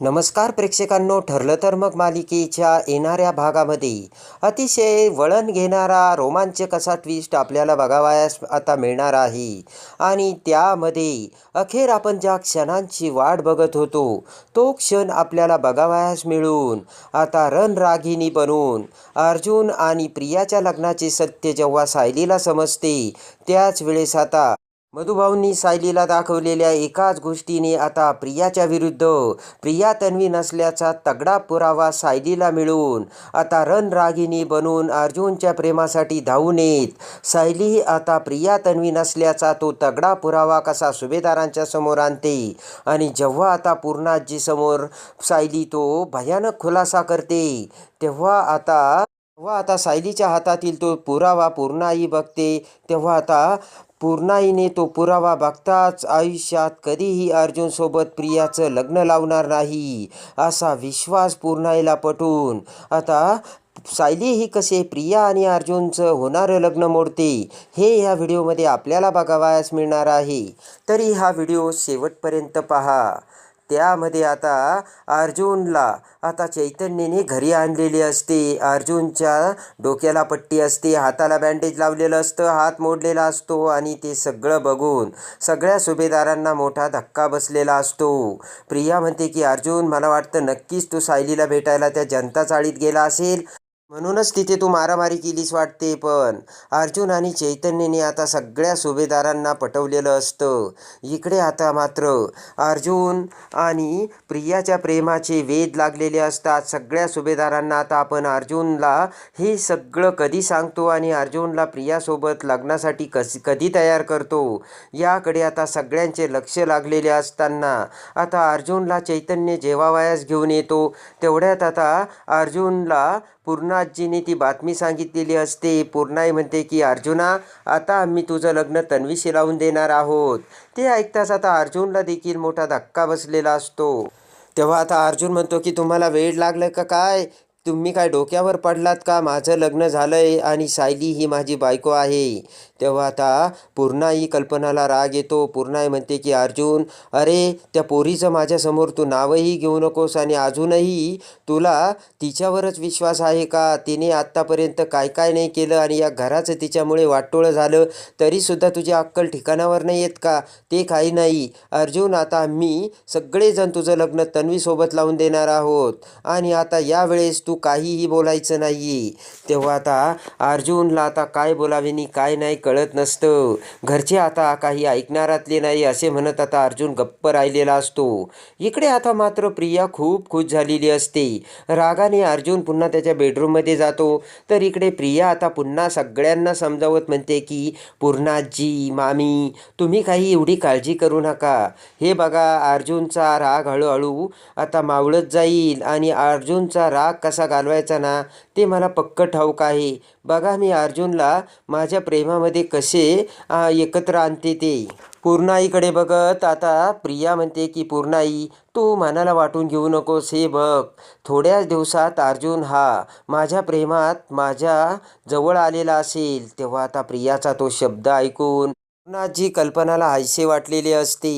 नमस्कार प्रेक्षकांनो ठरलं तर मग मालिकेच्या येणाऱ्या भागामध्ये. अतिशय वळण घेणारा रोमांचक असा ट्विस्ट आपल्याला बघावयास आता मिळणार आहे. आणि त्यामध्ये अखेर आपण ज्या क्षणांची वाट बघत होतो तो क्षण आपल्याला बघावयास मिळून आता रणरागिणी बनून अर्जुन आणि प्रियाच्या लग्नाचे सत्य जेव्हा सायलीला समजते त्याच वेळेस आता मधुभाऊंनी सायलीला दाखवलेल्या एकाच गोष्टीने आता प्रियाच्या विरुद्ध. प्रिया तन्वी नसल्याचा तगडा पुरावा सायलीला मिळून आता रणरागिनी बनून अर्जुनच्या प्रेमासाठी धावून येत. सायली आता प्रिया तन्वी नसल्याचा तो तगडा पुरावा कसा सुभेदारांच्या समोर आणते? आणि जेव्हा आता पूर्णाजी समोर सायली तो भयानक खुलासा करते तेव्हा आता तेव्हा आता सायलीच्या हातातील तो पुरावा पूर्णाई बघते तेव्हा आता पूर्णाईने तो पुरावा बघताच आयुष्यात कधीही अर्जुनसोबत प्रियाचं लग्न लावणार नाही असा विश्वास पूर्णाईला पटून. आता सायली ही कसे प्रिया आणि अर्जुनचं होणारं लग्न मोडते हे ह्या व्हिडिओमध्ये आपल्याला बघावयास मिळणार आहे. तरी हा व्हिडिओ शेवटपर्यंत पहा. त्यामध्ये आता अर्जुनला आता चैतन्यने घरी आणलेली असते. अर्जुनच्या डोक्याला पट्टी असते हाताला बँडेज लावलेलं असतं हात मोडलेला असतो आणि ते सगळं बघून सगळ्या सुभेदारांना मोठा धक्का बसलेला असतो. प्रिया म्हणते की अर्जुन मला वाटतं नक्कीच तू सायलीला भेटायला त्या जनता चाळीत गेला असेल. म्हणूनच तिथे तू मारामारी केलीस वाटते पण अर्जुन आणि चैतन्यने आता सगळ्या सुभेदारांना पटवलेलं असतं. इकडे आता मात्र अर्जुन आणि प्रियाच्या प्रेमाचे वेध लागलेले असतात. सगळ्या सुभेदारांना आता आपण अर्जुनला हे सगळं कधी सांगतो आणि अर्जुनला प्रियासोबत लग्नासाठी कस कधी तयार करतो याकडे आता सगळ्यांचे लक्ष लागलेले असताना आता अर्जुनला चैतन्य जेवावयास घेऊन येतो तेवढ्यात आता अर्जुनला पूर्ण पूर्णाजीने ती बातमी सांगितलेली असते. पूर्णाई म्हणते की अर्जुना आता आम्ही तुझं लग्न तन्वीशी लावून देणार आहोत. ते ऐकताच आता अर्जुनला देखील मोठा धक्का बसलेला असतो. तेव्हा आता अर्जुन म्हणतो की तुम्हाला वेळ लागलं का काय? तुम्ही काय डोक्यावर पडलात का? माझं लग्न झालं आहे आणि सायली ही माझी बायको आहे. तेव्हा आता पूर्णाई कल्पनाला राग येतो. पूर्णाई म्हणते की अर्जुन अरे त्या पोरीचं माझ्यासमोर तू नावही घेऊ नकोस आणि अजूनही तुला तिच्यावरच विश्वास आहे का? तिने आत्तापर्यंत काय काय नाही केलं आणि या घराचं तिच्यामुळे वाटोळं झालं. तरीसुद्धा तुझी अक्कल ठिकाणावर नाही येत का? ते काही नाही. अर्जुन आता मी सगळेजण तुझं लग्न तन्वीसोबत लावून देणार आहोत आणि आता यावेळेस तू काहीही बोलायचं नाही तेव्हा आता अर्जुनला आता काय बोलावे नि काय नाही कळत नसतं. घरचे आता काही ऐकणारातले नाही असे म्हणत आता अर्जुन गप्प राहिलेला असतो. इकडे आता मात्र प्रिया खूप खुश झालेली असते. रागाने अर्जुन पुन्हा त्याच्या बेडरूममध्ये जातो. तर इकडे प्रिया आता पुन्हा सगळ्यांना समजावत म्हणते की पूर्णाजी मामी तुम्ही काही एवढी काळजी करू नका. हे बघा अर्जुनचा राग हळूहळू आता मावळत जाईल आणि अर्जुनचा राग कसा घालवायचा ना ते मला पक्क ठाऊक आहे. बघा मी अर्जुनला माझ्या प्रेमामध्ये ते कसे एकत्र आणते ते? पूर्णाईकडे बघत आता प्रिया म्हणते की पूर्णाई तू मनाला वाटून घेऊ नकोस हे बघ. थोड्याच दिवसात अर्जुन हा माझ्या प्रेमात माझ्या जवळ आलेला असेल. तेव्हा आता प्रियाचा तो शब्द ऐकून पूर्णाजी कल्पनाला आयसे वाटलेले असते.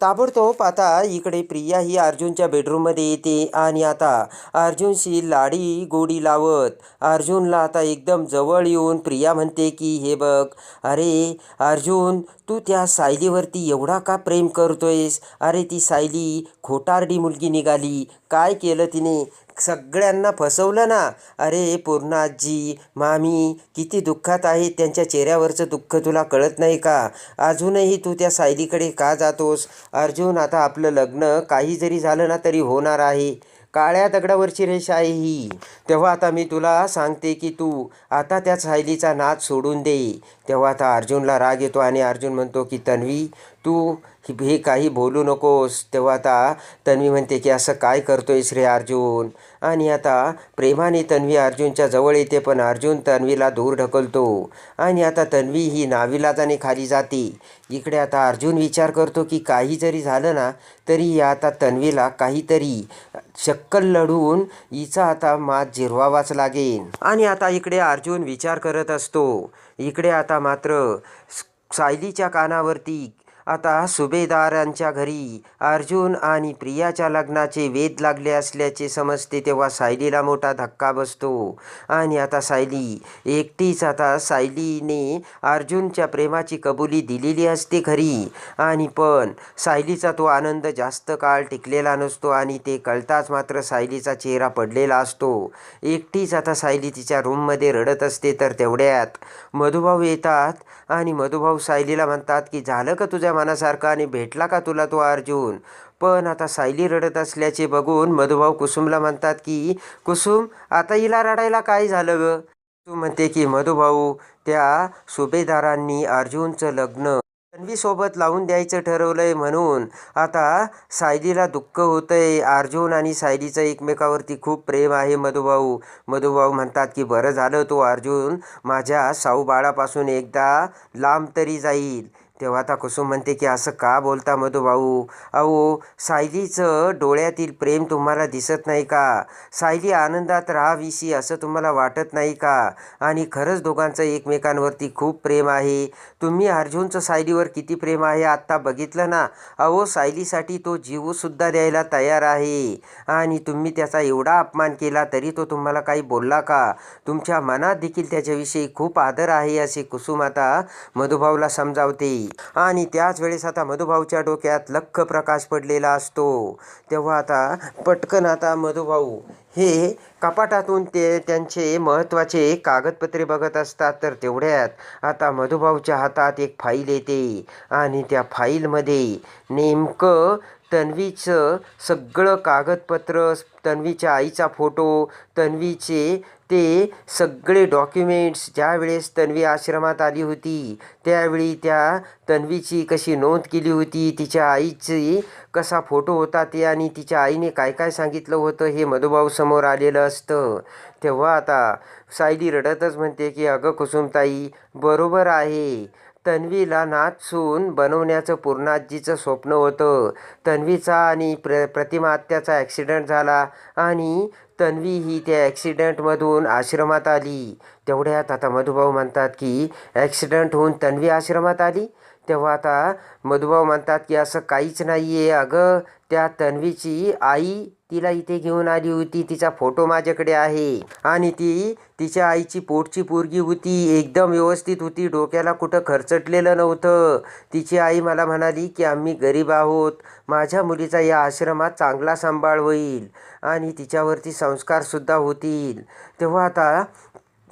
ताबडतोब आता इकडे प्रिया ही अर्जुनच्या बेडरूममध्ये येते आणि आता अर्जुनशी लाडी गोडी लावत. अर्जुनला आता एकदम जवळ येऊन प्रिया म्हणते की हे बघ अरे अर्जुन तू त्या सायलीवरती एवढा का प्रेम करतोयस? अरे ती सायली खोटारडी मुलगी निघाली. काय केलं तिने? सगळ्यांना फसवलं ना. अरे पूर्णाजी मामी किती दुःखात आहे त्यांच्या चेहऱ्यावरचं दुःख तुला कळत नाही का? अजूनही तू त्या सायलीकडे का जातोस? अर्जुन आता आपलं लग्न काही जरी झालं ना तरी होणार आहे. काळ्या दगडावरची रेष आहे ही. तेव्हा आता मी तुला सांगते की तू आता त्या सायलीचा नाच सोडून दे. तेव्हा आता अर्जुनला राग येतो आणि अर्जुन म्हणतो की तन्वी तू हे काही बोलू नकोस. तेव्हा आता तन्वी म्हणते की असं काय करतोयस रे अर्जुन? आणि आता प्रेमाने तन्वी अर्जुनच्या जवळ येते पण अर्जुन तन्वीला दूर ढकलतो. आणि आता तन्वी ही नाविलाजाने खाली जाते. इकडे आता अर्जुन विचार करतो की काही जरी झालं ना तरी आता तन्वीला काहीतरी शक्कल लढून हिचा आता मात जिरवावाच लागेल. आणि आता इकडे अर्जुन विचार करत असतो. इकडे आता मात्र सायलीच्या कानावरती आता सुभेदारांच्या घरी अर्जुन आणि प्रियाच्या लग्नाचे वेध लागले असल्याचे समजते तेव्हा सायलीला मोठा धक्का बसतो. आणि आता सायली एकटीच आता सायलीने अर्जुनच्या प्रेमाची कबुली दिलेली असते खरी आणि पण सायलीचा तो आनंद जास्त काळ टिकलेला नसतो आणि ते कळताच मात्र सायलीचा चेहरा पडलेला असतो. एकटीच आता सायली तिच्या रूममध्ये रडत असते तर तेवढ्यात मधुभाऊ येतात आणि मधुभाऊ सायलीला म्हणतात की झालं का तुझ्या मनासारखा आणि भेटला का तुला तो अर्जुन? पण आता सायली रडत असल्याचे बघून मधुभाऊ कुसुमला म्हणतात की कुसुम आता हिला रडायला काय झालं ग? तू म्हणते की मधुभाऊ त्या सुभेदारांनी अर्जुनचं लग्न तन्वीसोबत लावून द्यायचं ठरवलंय म्हणून. आता सायलीला दुःख होतंय. अर्जुन आणि सायलीचं एकमेकावरती खूप प्रेम आहे मधुभाऊ. मधुभाऊ म्हणतात की बरं झालं तो अर्जुन माझ्या साऊ बाळापासून एकदा लांब तरी जाईल. तेव्हा आता कुसुम म्हणते की असं का बोलता मधुभाऊ अहो सायलीचं डोळ्यातील प्रेम तुम्हाला दिसत नाही का? सायली आनंदात राहावीशी असं तुम्हाला वाटत नाही का? आणि खरंच दोघांचं एकमेकांवरती खूप प्रेम आहे. तुम्ही अर्जुनचं सायलीवर किती प्रेम आहे आत्ता बघितलं ना? अहो सायलीसाठी तो जीवसुद्धा द्यायला तयार आहे. आणि तुम्ही त्याचा एवढा अपमान केला तरी तो तुम्हाला काही बोलला का? तुमच्या मनात देखील त्याच्याविषयी खूप आदर आहे असे कुसुम आता मधुभाऊला समजावते. आणि त्याच वेळेस आता मधुभाऊच्या डोक्यात लख प्रकाश पडलेला असतो. तेव्हा आता पटकन आता मधुभाऊ हे कपाटातून ते त्यांचे महत्त्वाचे कागदपत्रे बघत असतात तर तेवढ्यात आता मधुभाऊच्या हातात एक फाईल येते आणि त्या फाईलमध्ये नेमकं तन्वीचं सगळं कागदपत्र तन्वीच्या आईचा फोटो तन्वीचे ते सगळे डॉक्युमेंट्स ज्यावेळेस तन्वी आश्रमात आली होती त्यावेळी त्या तन्वीची कशी नोंद केली होती तिच्या आईची कसा फोटो होता ते आणि तिच्या आईने काय काय सांगितलं होतं हे मधुभाऊ समोर आलेलं असतं. तेव्हा आता सायली रडतच म्हणते की अगं कुसुमताई बरोबर आहे. तन्वीला नाचून बनवण्याचं पूर्णाजीचं स्वप्न होतं. तन्वीचा आणि प्र प्रतिमात्याचा ॲक्सिडेंट झाला आणि तन्वी ही त्या ॲक्सिडेंटमधून आश्रमात आली. तेवढ्यात आता मधुभाऊ म्हणतात की ॲक्सिडेंट होऊन तन्वी आश्रमात आली? तेव्हा आता मधुभाऊ म्हणतात की असं काहीच नाही आहे अगं त्या तन्वीची आई तिला इथे घेऊन आली होती. तिचा फोटो माझ्याकडे आहे. आणि ती तिच्या आईची पोटची पोरगी होती. एकदम व्यवस्थित होती. डोक्याला कुठं खरचटलेलं नव्हतं. तिची आई मला म्हणाली की आम्ही गरीब आहोत. माझ्या मुलीचा या आश्रमात चांगला सांभाळ होईल. आणि तिच्यावरती संस्कारसुद्धा होतील. तेव्हा आता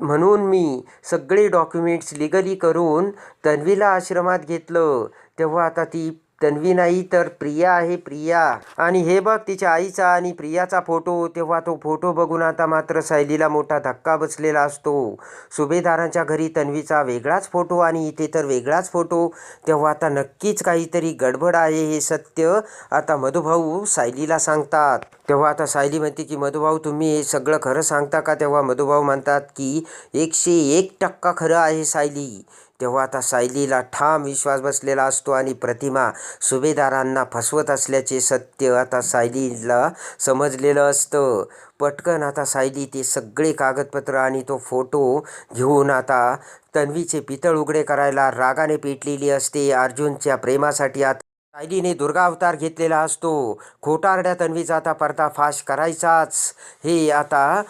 म्हणून मी सगळे डॉक्युमेंट्स लिगली करून तन्वीला आश्रमात घेतलं. तेव्हा आता ती तन्वी नाही तर प्रिया आहे प्रिया. आणि हे बघ तिच्या आईचा आणि प्रियाचा फोटो. तेव्हा तो फोटो बघून आता मात्र सायलीला मोठा धक्का बसलेला असतो. सुभेदारांच्या घरी तन्वीचा वेगळाच फोटो आणि इथे तर वेगळाच फोटो. तेव्हा आता नक्कीच काहीतरी गडबड आहे हे सत्य आता मधुभाऊ सायलीला सांगतात. तेव्हा आता सायली म्हणते की मधुभाऊ तुम्ही हे सगळं खरं सांगता का? तेव्हा मधुभाऊ म्हणतात की एकशे एक टक्का खरं आहे सायली. तेव्हा आता सायलीला ठाम विश्वास बसलेला असतो आणि प्रतिमा सुभेदारांना फसवत असल्याचे सत्य आता सायलीला समजलेलं असतं. पटकन आता सायली ते सगळे कागदपत्र आणि तो फोटो घेऊन आता तन्वीचे पितळ उघडे करायला रागाने पेटलेली असते. अर्जुनच्या प्रेमासाठी आता सायलीने दुर्गा अवतार घेतलेला असतो. खोटारड्या तन्वीचा आता पर्दाफाश करायचाच. हे आता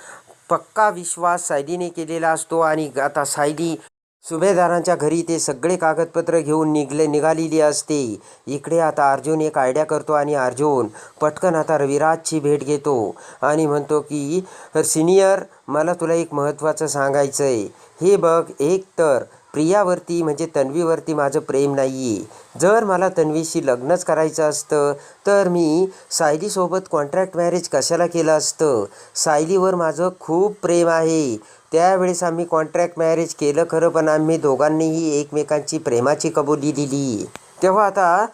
पक्का विश्वास सायलीने केलेला असतो आणि आता सायली सुभेदारांच्या घरी ते सगळे कागदपत्र घेऊन निघले निघालेली असते. इकडे आता अर्जुन एक आयडिया करतो आणि अर्जुन पटकन आता रविराजची भेट घेतो आणि म्हणतो की सिनियर मला तुला एक महत्त्वाचं सांगायचं आहे हे बघ एक तर प्रियावरती म्हणजे तन्वीवरती माझं प्रेम नाही आहे जर मला तन्वीशी लग्नच करायचं असतं तर मी सायलीसोबत कॉन्ट्रॅक्ट मॅरेज कशाला केलं असतं? सायलीवर माझं खूप प्रेम आहे. त्यावेळेस आम्ही कॉन्ट्रॅक्ट मॅरेज केलं खरं पण आम्ही दोघांनीही एकमेकांची प्रेमाची कबुली दिली. तेव्हा आता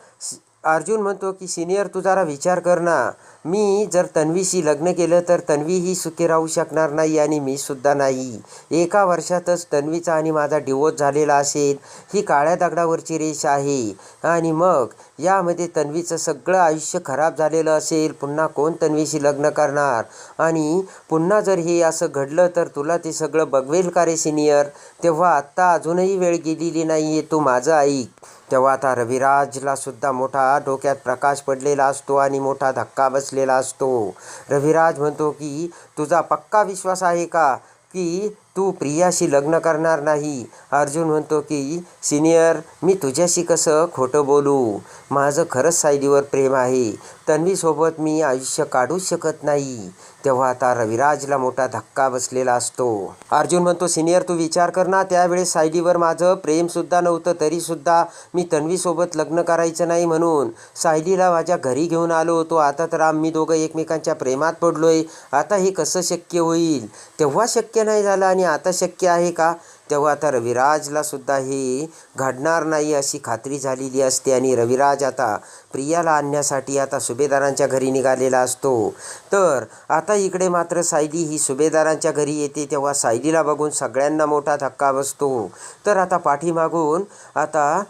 अर्जुन म्हणतो की सिनियर तू जरा विचार कर ना. मी जर तन्वीशी लग्न केलं तर तन्वी ही सुखी राहू शकणार नाही आणि मी सुद्धा नाही. एका वर्षातच तन्वीचा आणि माझा डिवोर्स झालेला असेल ही काळ्या दगडावरची रेष आहे. आणि मग यामध्ये तन्वीचं सगळं आयुष्य खराब झालेलं असेल पुन्हा कोण तन्वीशी लग्न करणार? आणि पुन्हा जर हे असं घडलं तर तुला ते सगळं बघवेल का रे सिनियर? तेव्हा आत्ता अजूनही वेळ गेलेली नाही आहे तू माझं ऐक. तेव्हा आता रविराजला सुद्धा मोठा डोक्यात प्रकाश पडलेला असतो आणि मोठा धक्का बस बसलेला असतो. रविराज म्हणतो की तुझा पक्का विश्वास आहे का की तू प्रियाशी लग्न करणार नाही. अर्जुन म्हणतो की सिनियर मी तुझ्याशी कसं खोटं बोलू? माझं खरंच सायलीवर प्रेम आहे. तन्वीसोबत मी आयुष्य काढूच शकत नाही. तेव्हा आता रविराजला मोठा धक्का बसलेला असतो. अर्जुन म्हणतो सिनियर तू विचार कर ना. त्यावेळेस सायलीवर माझं प्रेमसुद्धा नव्हतं तरीसुद्धा मी तन्वीसोबत लग्न करायचं नाही म्हणून सायलीला माझ्या घरी घेऊन आलो होतो. आता तर आम्ही दोघं एकमेकांच्या प्रेमात पडलोय. आता हे कसं शक्य होईल? तेव्हा शक्य नाही झालं आणि आता शक्य आहे का? तेव्हा आता रविराजला सुद्धा हे घडणार नाही अशी खात्री झालेली असते आणि रविराज आता प्रियाला आणण्यासाठी आता सुभेदारांच्या घरी निघालेला असतो. तर आता इकडे मात्र सायली ही सुभेदारांच्या घरी येते तेव्हा सायलीला बघून सगळ्यांना मोठा धक्का बसतो. तर आता पाठीमागून आता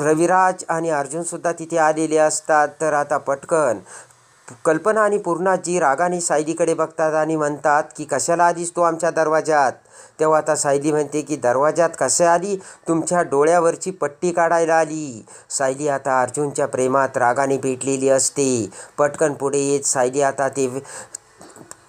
रविराज आणि अर्जुनसुद्धा तिथे आलेले असतात. तर आता पटकन कल्पना आणि पूर्णाजी रागाने सायलीकडे बघतात आणि म्हणतात की कशाला आलीस तो आमच्या दरवाजात तेव्हा आता सायली म्हणते की दरवाजात कसे आली? तुमच्या डोळ्यावरची पट्टी काढायला आली. सायली आता अर्जुनच्या प्रेमात रागाने पेटलेली असते. पटकन पुढे येत सायली आता ते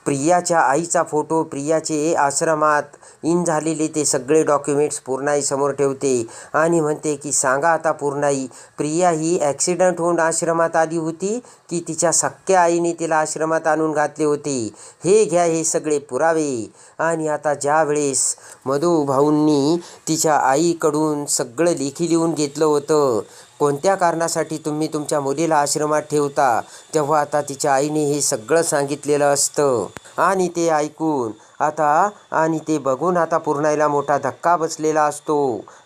प्रियाच्या आईचा फोटो प्रियाचे आश्रमात इन झालेले ते सगळे डॉक्युमेंट्स पूर्णाई समोर ठेवते आणि म्हणते की सांगा आता पूर्णाई प्रिया ही ॲक्सिडंट होऊन आश्रमात आली होती की तिच्या सख्या आईने तिला आश्रमात आणून घातले होते? हे घ्या हे सगळे पुरावे. आणि आता ज्या वेळेस मधू भाऊंनी तिच्या आईकडून सगळं लेखी लिहून घेतलं होतं कोणत्या कारणासाठी तुम्ही तुमच्या मुलीला आश्रमात ठेवता? तेव्हा आता तिच्या आईने हे सगळं सांगितलेलं असतं. आणि ते ऐकून आता आणि ते बघून आता पूर्णाईला मोठा धक्का बसलेला असतो.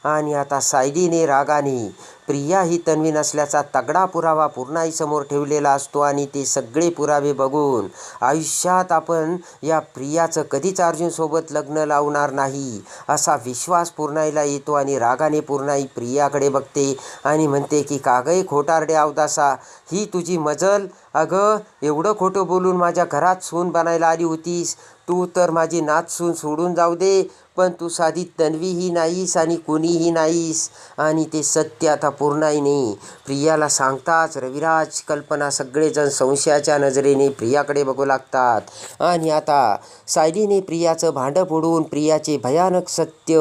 आणि आता सायलीने रागाने प्रिया ही तन्वी नसल्याचा तगडा पुरावा पूर्णाईसमोर ठेवलेला असतो आणि ते सगळे पुरावे बघून आयुष्यात आपण या प्रियाचं कधीच अर्जुनसोबत लग्न लावणार नाही असा विश्वास पूर्णाईला येतो आणि रागाने पूर्णाई प्रियाकडे बघते आणि म्हणते की कागई खोटारडे अवदासा ही तुझी मजल? अगं एवढं खोटं बोलून माझ्या घरात सून बनायला आली होतीस. तू तर माझी नाचसून सोडून जाऊ दे पण तू साधी तन्वीही नाहीस आणि कुणीही नाहीस. आणि ते सत्य आता पूर्णाईने प्रियाला सांगताच रविराज कल्पना सगळेजण संशयाच्या नजरेने प्रियाकडे बघू लागतात. आणि आता सायलीने प्रियाचं भांडं फोडून प्रियाचे भयानक सत्य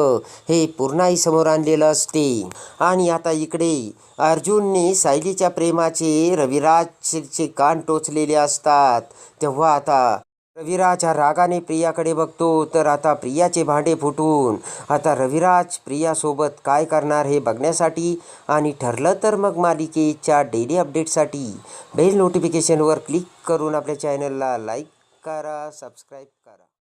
हे पूर्णाईसमोर आणलेलं असते. आणि आता इकडे अर्जुनने सायलीच्या प्रेमाचे रविराजचे कान टोचलेले असतात. तेव्हा आता रविराज हा रागाने प्रियाकडे बघतो तर आता प्रियाचे भांडे फुटून आता रविराज प्रियासोबत काय करणार हे बघण्यासाठी आणि ठरलं तर मग मालिकेच्या डेली अपडेटसाठी बेल नोटिफिकेशनवर क्लिक करून आपल्या चॅनलला लाईक करा सबस्क्राईब